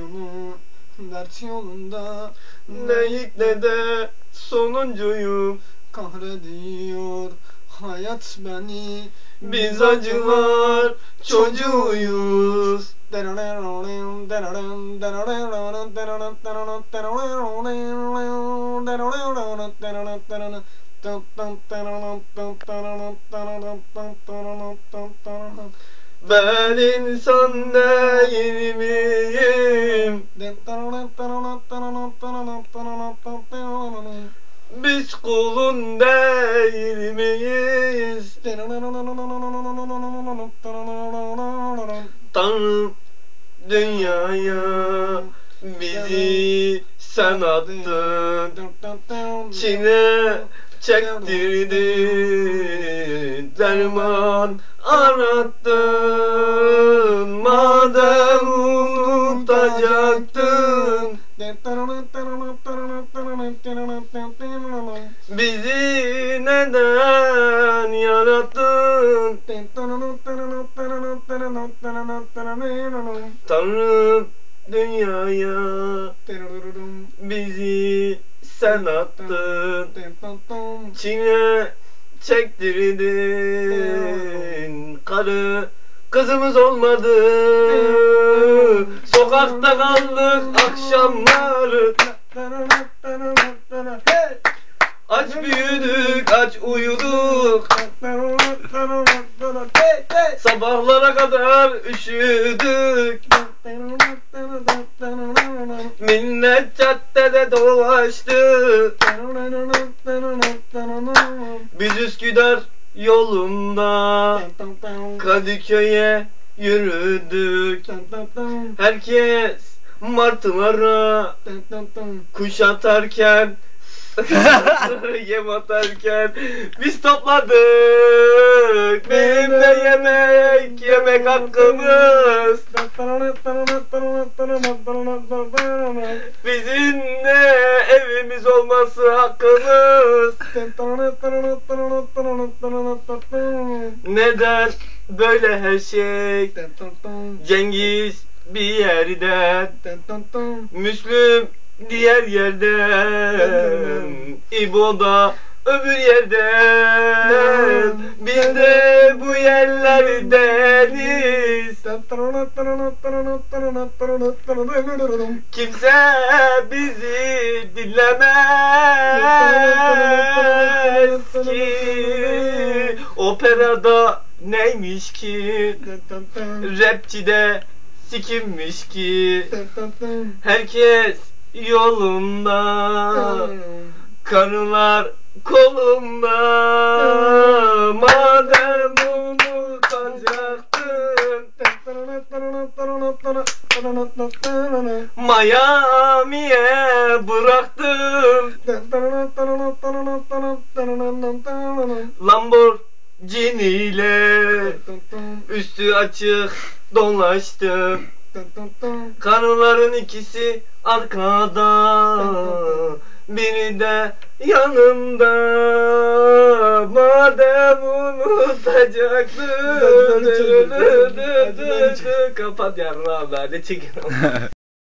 Yolu dert yolunda. Ne ne de sonuncuyum. Kahrediyor hayat beni. Biz acılar çocuğuyuz Ben insan değil miyim? Biz kulun değil miyiz? Tanrım dünyaya bizi sen attın Çile çektirdin Derman arattın Madem unutacaktın. Bizi neden yarattın? Tanrım dünyaya bizi sen attın. Çile çektirdin Karı kızımız olmadı. Sokakta kaldık akşamları. Aç büyüdük aç uyuduk. Sabahlara kadar üşüdük. Millet caddede dolaştı Biz Üsküdar yolunda Kadıköy'e yürüdük. Herkes martılara kuş atarken Yem atarken biz topladık. Bizim de yemek yemek hakkımız. Bizim de evimiz olması hakkımız. Neden böyle her şey? Cengiz bir yerden Müslüm diğer yerden İbo da öbür yerden Biz de bu yerlerdeniz Kimse bizi dinlemez ki. Operada neymiş ki? Rapçide sikimmiş ki. Herkes yolunda. Karılar kolumda Madem unutacaktın Miami'ye bıraktım Lamborghini ile Üstü açık dolaştım Karıların ikisi arkada Biri de yanımda. Madem unutacaktın Kapat yarrağım ben de çekin